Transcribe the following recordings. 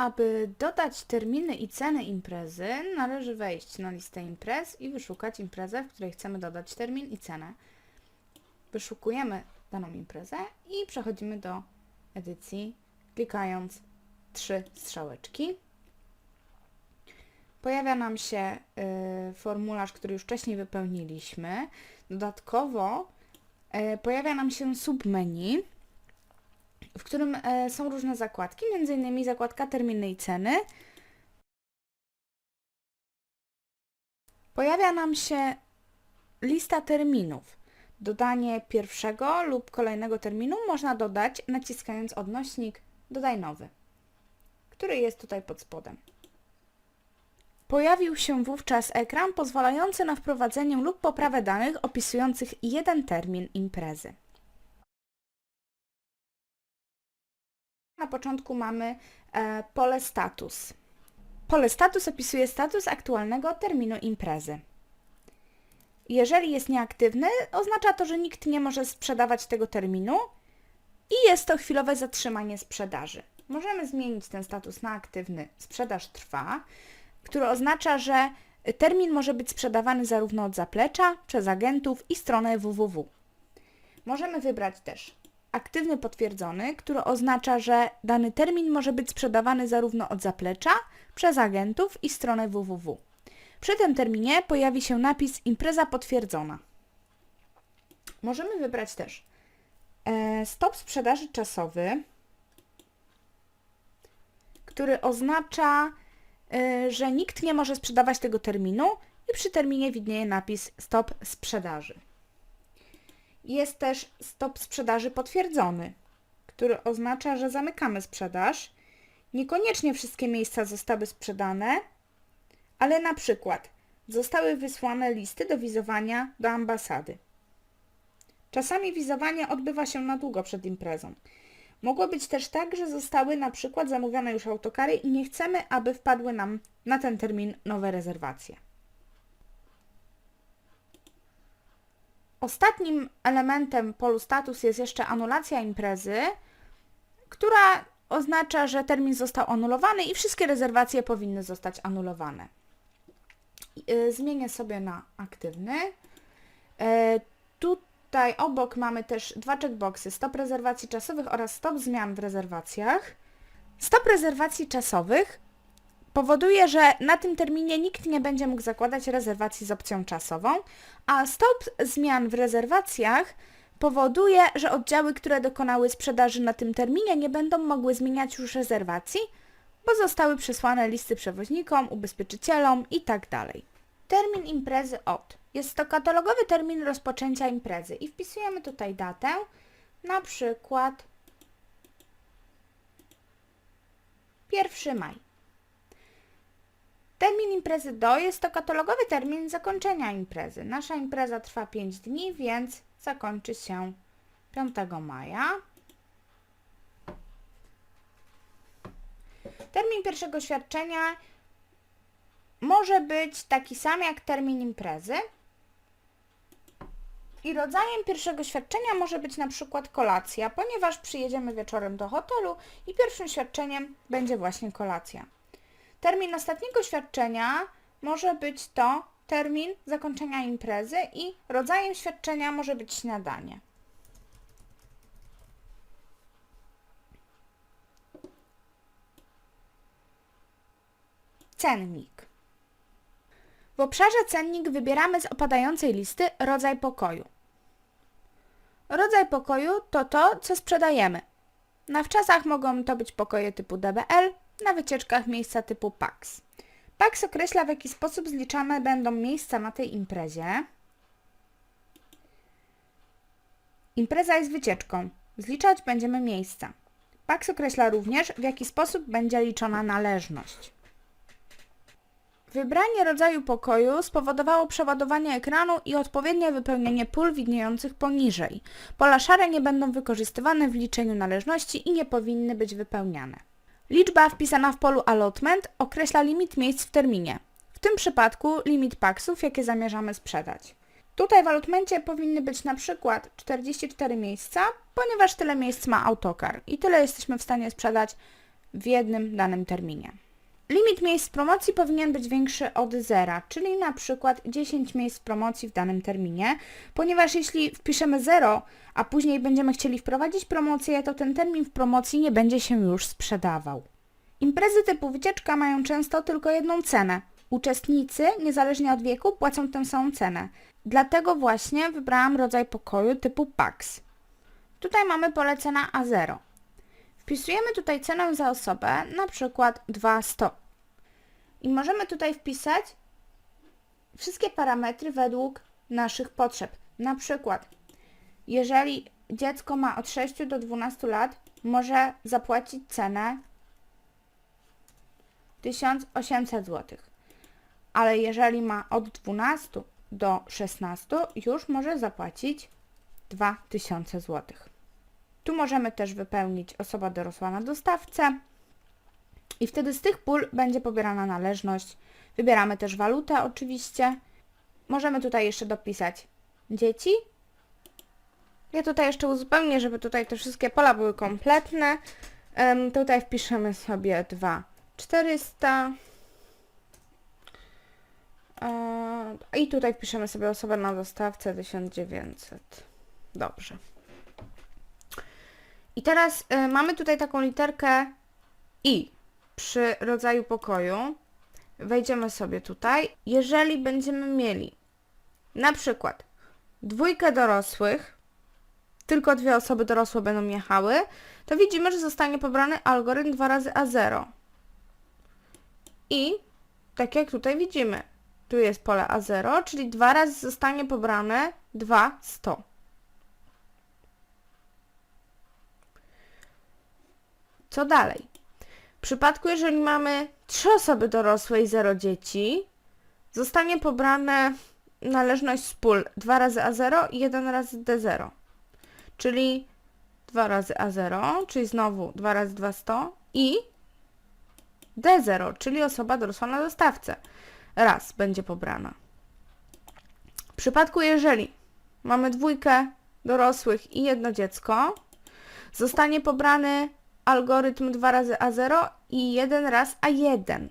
aby dodać terminy i ceny imprezy, należy wejść na listę imprez i wyszukać imprezę, w której chcemy dodać termin i cenę. Wyszukujemy daną imprezę i przechodzimy do edycji, klikając trzy strzałeczki. Pojawia nam się y, formularz, który już wcześniej wypełniliśmy. Dodatkowo y, pojawia nam się submenu, w którym e, są różne zakładki, m.in. zakładka terminy i ceny. Pojawia nam się lista terminów. Dodanie pierwszego lub kolejnego terminu można dodać naciskając odnośnik Dodaj nowy, który jest tutaj pod spodem. Pojawił się wówczas ekran pozwalający na wprowadzenie lub poprawę danych opisujących jeden termin imprezy. Na początku mamy e, pole status. Pole status opisuje status aktualnego terminu imprezy. Jeżeli jest nieaktywny, oznacza to, że nikt nie może sprzedawać tego terminu i jest to chwilowe zatrzymanie sprzedaży. Możemy zmienić ten status na aktywny sprzedaż trwa, który oznacza, że termin może być sprzedawany zarówno od zaplecza, przez agentów i stronę www. Możemy wybrać też aktywny potwierdzony, który oznacza, że dany termin może być sprzedawany zarówno od zaplecza, przez agentów i stronę www. Przy tym terminie pojawi się napis impreza potwierdzona. Możemy wybrać też e, stop sprzedaży czasowy, który oznacza, e, że nikt nie może sprzedawać tego terminu i przy terminie widnieje napis stop sprzedaży. Jest też stop sprzedaży potwierdzony, który oznacza, że zamykamy sprzedaż. Niekoniecznie wszystkie miejsca zostały sprzedane, ale na przykład zostały wysłane listy do wizowania do ambasady. Czasami wizowanie odbywa się na długo przed imprezą. Mogło być też tak, że zostały na przykład zamówione już autokary i nie chcemy, aby wpadły nam na ten termin nowe rezerwacje. Ostatnim elementem polu status jest jeszcze anulacja imprezy, która oznacza, że termin został anulowany i wszystkie rezerwacje powinny zostać anulowane. Y, Zmienię sobie na aktywny. E, Tutaj obok mamy też dwa checkboxy, stop rezerwacji czasowych oraz stop zmian w rezerwacjach. Stop rezerwacji czasowych powoduje, że na tym terminie nikt nie będzie mógł zakładać rezerwacji z opcją czasową, a stop zmian w rezerwacjach powoduje, że oddziały, które dokonały sprzedaży na tym terminie nie będą mogły zmieniać już rezerwacji, bo zostały przesłane listy przewoźnikom, ubezpieczycielom itd. Termin imprezy od. Jest to katalogowy termin rozpoczęcia imprezy i wpisujemy tutaj datę, na przykład 1 maj. Termin imprezy do jest to katalogowy termin zakończenia imprezy. Nasza impreza trwa 5 dni, więc zakończy się 5 maja. Termin pierwszego świadczenia może być taki sam jak termin imprezy. I rodzajem pierwszego świadczenia może być na przykład kolacja, ponieważ przyjedziemy wieczorem do hotelu i pierwszym świadczeniem będzie właśnie kolacja. Termin ostatniego świadczenia może być to termin zakończenia imprezy i rodzajem świadczenia może być śniadanie. Cennik. W obszarze cennik wybieramy z opadającej listy rodzaj pokoju. Rodzaj pokoju to to, co sprzedajemy. Na wczasach mogą to być pokoje typu DBL, na wycieczkach miejsca typu PAX. PAX określa w jaki sposób zliczane będą miejsca na tej imprezie. Impreza jest wycieczką. Zliczać będziemy miejsca. PAX określa również w jaki sposób będzie liczona należność. Wybranie rodzaju pokoju spowodowało przeładowanie ekranu i odpowiednie wypełnienie pól widniejących poniżej. Pola szare nie będą wykorzystywane w liczeniu należności i nie powinny być wypełniane. Liczba wpisana w polu allotment określa limit miejsc w terminie. W tym przypadku limit paksów, jakie zamierzamy sprzedać. Tutaj w allotmencie powinny być na przykład 44 miejsca, ponieważ tyle miejsc ma autokar i tyle jesteśmy w stanie sprzedać w jednym danym terminie. Limit miejsc promocji powinien być większy od zera, czyli na przykład 10 miejsc promocji w danym terminie, ponieważ jeśli wpiszemy 0, a później będziemy chcieli wprowadzić promocję, to ten termin w promocji nie będzie się już sprzedawał. Imprezy typu wycieczka mają często tylko jedną cenę. Uczestnicy, niezależnie od wieku, płacą tę samą cenę. Dlatego właśnie wybrałam rodzaj pokoju typu PAX. Tutaj mamy pole cena A0. Wpisujemy tutaj cenę za osobę, na przykład 200. I możemy tutaj wpisać wszystkie parametry według naszych potrzeb. Na przykład, jeżeli dziecko ma od 6 do 12 lat, może zapłacić cenę 1800 zł. Ale jeżeli ma od 12 do 16, już może zapłacić 2000 zł. Tu możemy też wypełnić osoba dorosła na dostawcę i wtedy z tych pól będzie pobierana należność. Wybieramy też walutę oczywiście. Możemy tutaj jeszcze dopisać dzieci. Ja tutaj jeszcze uzupełnię, żeby tutaj te wszystkie pola były kompletne. Em, tutaj wpiszemy sobie 2 400. E, I tutaj wpiszemy sobie osobę na dostawcę 1900. Dobrze. I teraz y, mamy tutaj taką literkę I przy rodzaju pokoju. Wejdziemy sobie tutaj. Jeżeli będziemy mieli na przykład dwójkę dorosłych, tylko dwie osoby dorosłe będą jechały, to widzimy, że zostanie pobrany algorytm 2 razy A0. I tak jak tutaj widzimy, tu jest pole A0, czyli dwa razy zostanie pobrane 2 100. Co dalej? W przypadku, jeżeli mamy 3 osoby dorosłe i 0 dzieci, zostanie pobrane należność z pól 2 razy A0 i 1 razy D0. Czyli 2 razy A0, czyli znowu 2 razy 200 i D0, czyli osoba dorosła na dostawcę. Raz będzie pobrana. W przypadku, jeżeli mamy dwójkę dorosłych i jedno dziecko, zostanie pobrany algorytm 2 razy A0 i 1 raz A1.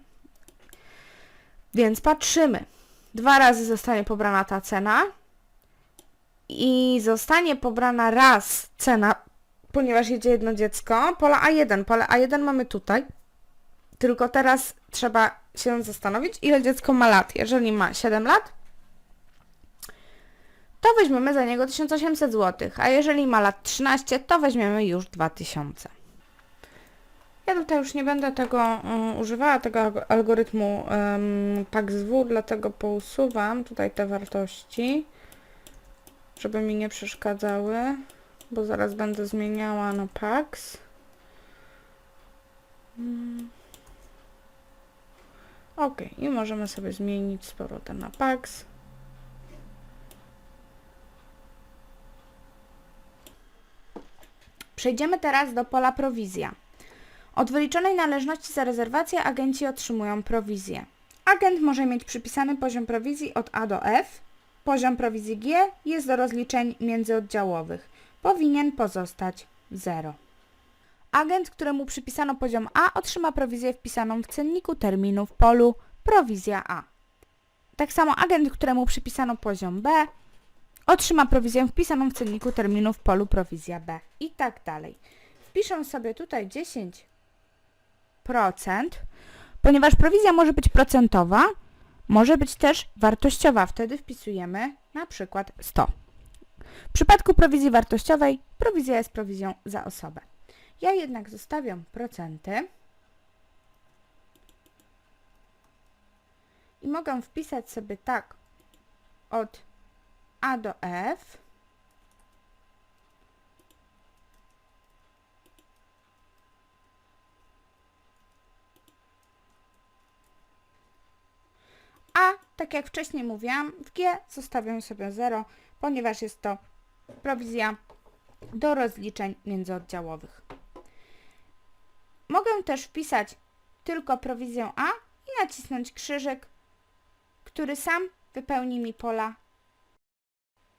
Więc patrzymy. Dwa razy zostanie pobrana ta cena i zostanie pobrana raz cena, ponieważ jedzie jedno dziecko, pola A1. Pole A1 mamy tutaj. Tylko teraz trzeba się zastanowić, ile dziecko ma lat. Jeżeli ma 7 lat, to weźmiemy za niego 1800 zł, a jeżeli ma lat 13, to weźmiemy już 2000. Ja tutaj już nie będę tego um, używała, tego alg- algorytmu um, PAXW, dlatego pousuwam tutaj te wartości, żeby mi nie przeszkadzały, bo zaraz będę zmieniała na PAX. Mm. Ok, i możemy sobie zmienić z powrotem na PAX. Przejdziemy teraz do pola prowizja. Od wyliczonej należności za rezerwację agenci otrzymują prowizję. Agent może mieć przypisany poziom prowizji od A do F. Poziom prowizji G jest do rozliczeń międzyoddziałowych. Powinien pozostać 0. Agent, któremu przypisano poziom A, otrzyma prowizję wpisaną w cenniku terminu w polu prowizja A. Tak samo agent, któremu przypisano poziom B, otrzyma prowizję wpisaną w cenniku terminu w polu prowizja B. I tak dalej. Wpiszę sobie tutaj 10%, ponieważ prowizja może być procentowa, może być też wartościowa. Wtedy wpisujemy na przykład 100. W przypadku prowizji wartościowej prowizja jest prowizją za osobę. Ja jednak zostawiam procenty i mogę wpisać sobie tak od A do F. A tak jak wcześniej mówiłam, w G zostawiam sobie 0, ponieważ jest to prowizja do rozliczeń międzyoddziałowych. Mogę też wpisać tylko prowizję A i nacisnąć krzyżyk, który sam wypełni mi pola.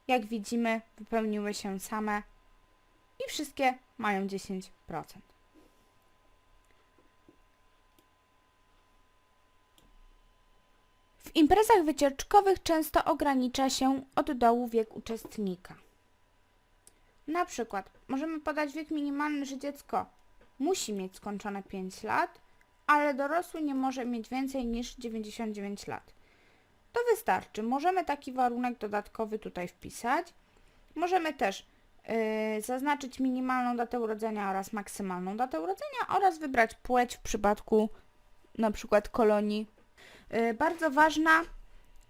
Jak widzimy, wypełniły się same i wszystkie mają 10%. W imprezach wycieczkowych często ogranicza się od dołu wiek uczestnika. Na przykład możemy podać wiek minimalny, że dziecko musi mieć skończone 5 lat, ale dorosły nie może mieć więcej niż 99 lat. To wystarczy. Możemy taki warunek dodatkowy tutaj wpisać. Możemy też yy, zaznaczyć minimalną datę urodzenia oraz maksymalną datę urodzenia oraz wybrać płeć w przypadku na przykład kolonii. Yy, bardzo ważna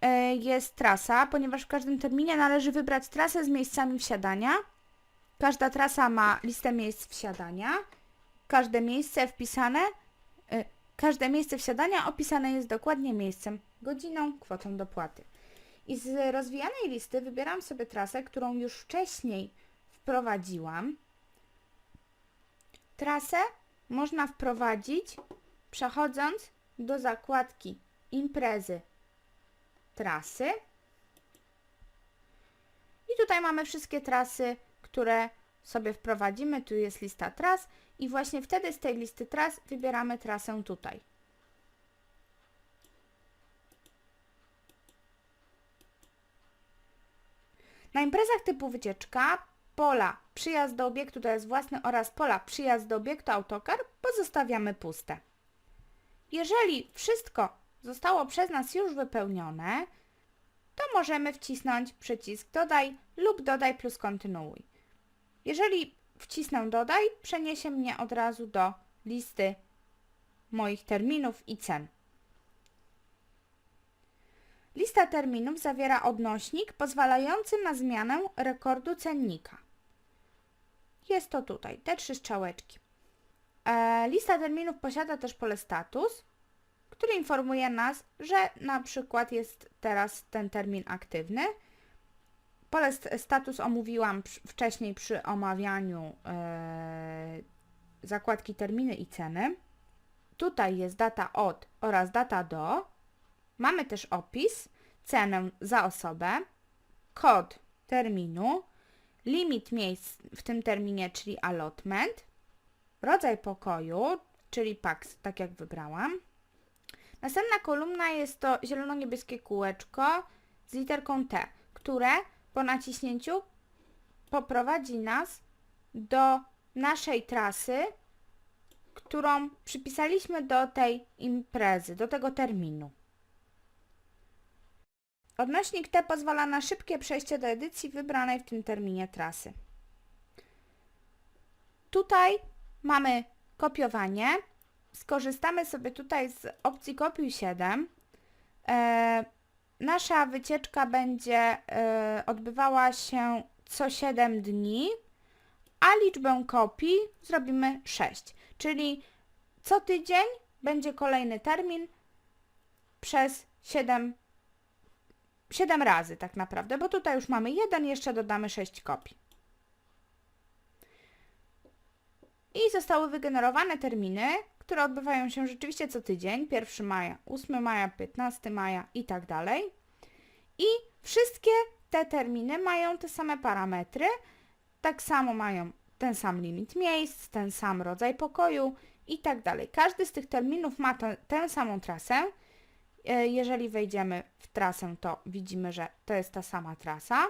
yy, jest trasa, ponieważ w każdym terminie należy wybrać trasę z miejscami wsiadania. Każda trasa ma listę miejsc wsiadania. Każde miejsce wpisane, y, każde miejsce wsiadania opisane jest dokładnie miejscem, godziną, kwotą dopłaty. I z rozwijanej listy wybieram sobie trasę, którą już wcześniej wprowadziłam. Trasę można wprowadzić przechodząc do zakładki imprezy trasy. I tutaj mamy wszystkie trasy, które sobie wprowadzimy. Tu jest lista tras i właśnie wtedy z tej listy tras wybieramy trasę tutaj. Na imprezach typu wycieczka pola przyjazd do obiektu to jest własny oraz pola przyjazd do obiektu autokar pozostawiamy puste. Jeżeli wszystko zostało przez nas już wypełnione, to możemy wcisnąć przycisk dodaj lub dodaj plus kontynuuj. Jeżeli wcisnę dodaj, przeniesie mnie od razu do listy moich terminów i cen. Lista terminów zawiera odnośnik pozwalający na zmianę rekordu cennika. Jest to tutaj, te trzy strzałeczki. E, lista terminów posiada też pole status, który informuje nas, że na przykład jest teraz ten termin aktywny. Pole st- status omówiłam wcześniej przy omawianiu e, zakładki terminy i ceny. Tutaj jest data od oraz data do. Mamy też opis, cenę za osobę, kod terminu, limit miejsc w tym terminie, czyli allotment, rodzaj pokoju, czyli PAX, tak jak wybrałam. Następna kolumna jest to zielono-niebieskie kółeczko z literką T, które po naciśnięciu poprowadzi nas do naszej trasy, którą przypisaliśmy do tej imprezy, do tego terminu. Odnośnik T pozwala na szybkie przejście do edycji wybranej w tym terminie trasy. Tutaj mamy kopiowanie. Skorzystamy sobie tutaj z opcji kopiuj 7. E, nasza wycieczka będzie e, odbywała się co 7 dni, a liczbę kopii zrobimy 6. Czyli co tydzień będzie kolejny termin przez 7 7 razy tak naprawdę, bo tutaj już mamy jeden, jeszcze dodamy 6 kopii. I zostały wygenerowane terminy, które odbywają się rzeczywiście co tydzień, 1 maja, 8 maja, 15 maja i tak dalej. I wszystkie te terminy mają te same parametry, tak samo mają ten sam limit miejsc, ten sam rodzaj pokoju i tak dalej. Każdy z tych terminów ma tę- samą trasę, E, Jeżeli wejdziemy w trasę, to widzimy, że to jest ta sama trasa.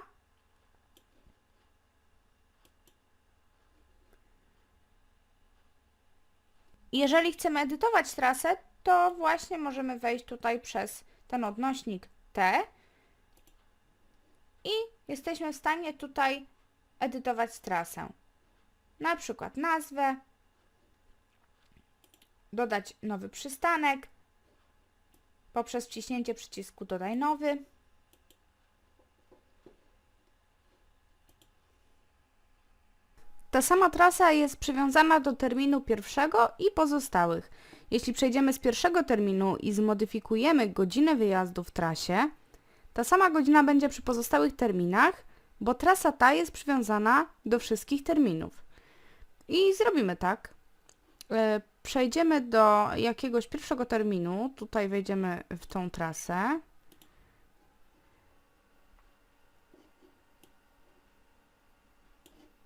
Jeżeli chcemy edytować trasę, to właśnie możemy wejść tutaj przez ten odnośnik T i jesteśmy w stanie tutaj edytować trasę. Na przykład nazwę, dodać nowy przystanek, poprzez wciśnięcie przycisku dodaj nowy. Ta sama trasa jest przywiązana do terminu pierwszego i pozostałych. Jeśli przejdziemy z pierwszego terminu i zmodyfikujemy godzinę wyjazdu w trasie, ta sama godzina będzie przy pozostałych terminach, bo trasa ta jest przywiązana do wszystkich terminów. I zrobimy tak. E, Przejdziemy do jakiegoś pierwszego terminu. Tutaj wejdziemy w tą trasę.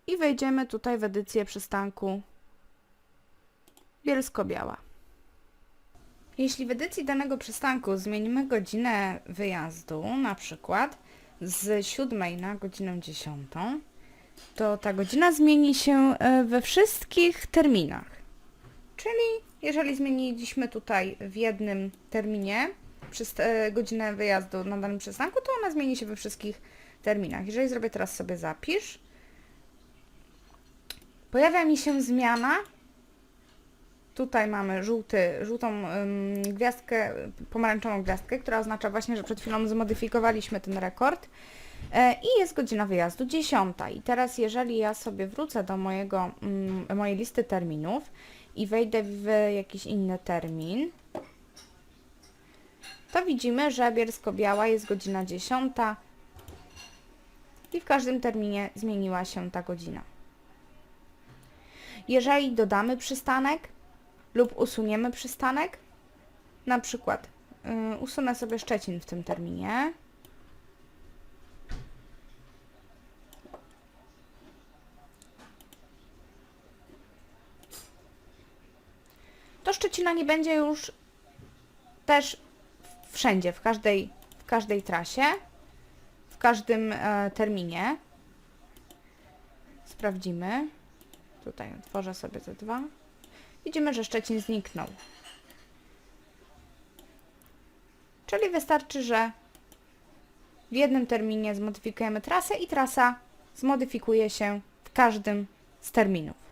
I wejdziemy tutaj w edycję przystanku Bielsko-Biała. Jeśli w edycji danego przystanku zmienimy godzinę wyjazdu, na przykład z 7 na godzinę 10, to ta godzina zmieni się e, we wszystkich terminach. Czyli jeżeli zmieniliśmy tutaj w jednym terminie e, godzinę wyjazdu na danym przystanku, to ona zmieni się we wszystkich terminach. Jeżeli zrobię teraz sobie zapisz, pojawia mi się zmiana. Tutaj mamy żółty, żółtą ym, gwiazdkę, pomarańczową gwiazdkę, która oznacza właśnie, że przed chwilą zmodyfikowaliśmy ten rekord. E, I jest godzina wyjazdu 10. I teraz jeżeli ja sobie wrócę do mojego, mm, mojej listy terminów i wejdę w jakiś inny termin, to widzimy, że Bielsko-Biała jest godzina 10 i w każdym terminie zmieniła się ta godzina. Jeżeli dodamy przystanek lub usuniemy przystanek, na przykład yy, usunę sobie Szczecin w tym terminie, to Szczecina nie będzie już też wszędzie, w każdej, w każdej trasie, w każdym e, terminie. Sprawdzimy. Tutaj otworzę sobie te dwa. Widzimy, że Szczecin zniknął. Czyli wystarczy, że w jednym terminie zmodyfikujemy trasę i trasa zmodyfikuje się w każdym z terminów.